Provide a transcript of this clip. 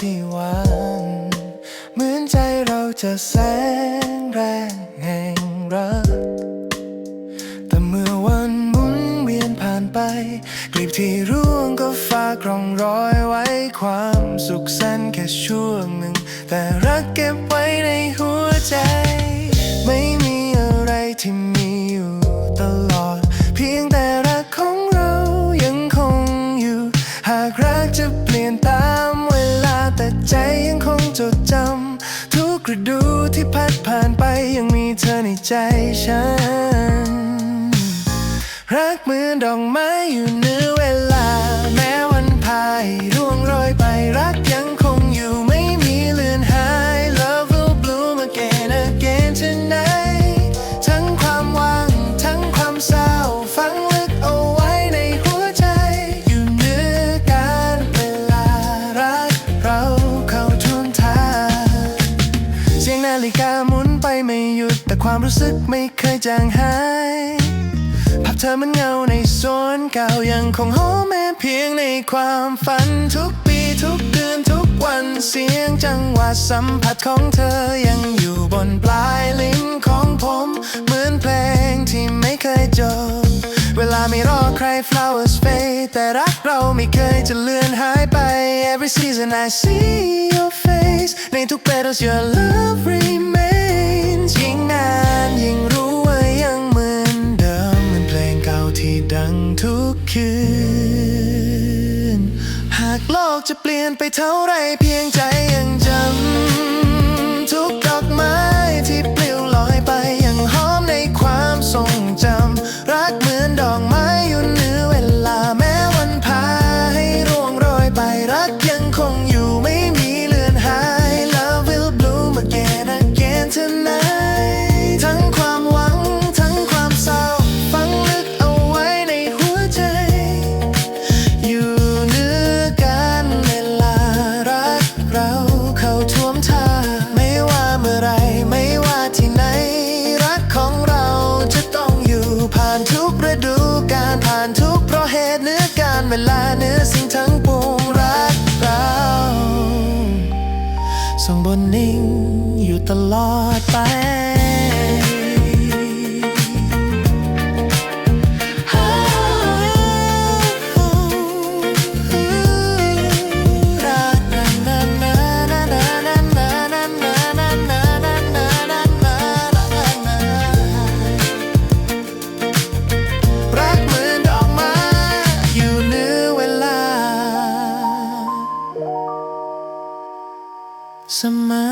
ที่วานเหมือนใจเราจะแสงแรงแห่งรัก แต่เมื่อวันหมุนเวียนผ่านไปกลีบที่ร่วงก็ฝากร่องรอยไว้ความสุขสั้นแค่ช่วงหนึ่ง แต่รักเก็บไว้ในหัวใจ ไม่มีอะไรที่มีอยู่ตลอด เพียงแต่รักของเรายังคงอยู่ หากรักจะ ฤดูที่พัดผ่านไปยังมีเธอในใจฉัน รักเหมือนดอกไม้อยู่เหนือเวลา แม้วันพาย ความรู้สึกไม่เคยจางหายภาพเธอมันเงาในสวนเก่ายังคงหอมแม้เพียงในความฝันทุกปีทุกเดือนทุกวันเสียงจังหวะสัมผัสของเธอยังอยู่บนปลายลิ้นของผม เหมือนเพลงที่ไม่เคยจบ เวลาไม่รอใคร flowers fade แต่รักเราไม่เคยจะเลือนหายไป Every season I see your face ในทุก petals your love remains งทุกคืน หากโลกจะเปลี่ยนไปเท่าไรเพียงใจยังจำทุก เวลาเนื้อสิ่งทั้งปวงรักเราส่งบนนิ่งอยู่ตลอดไป sama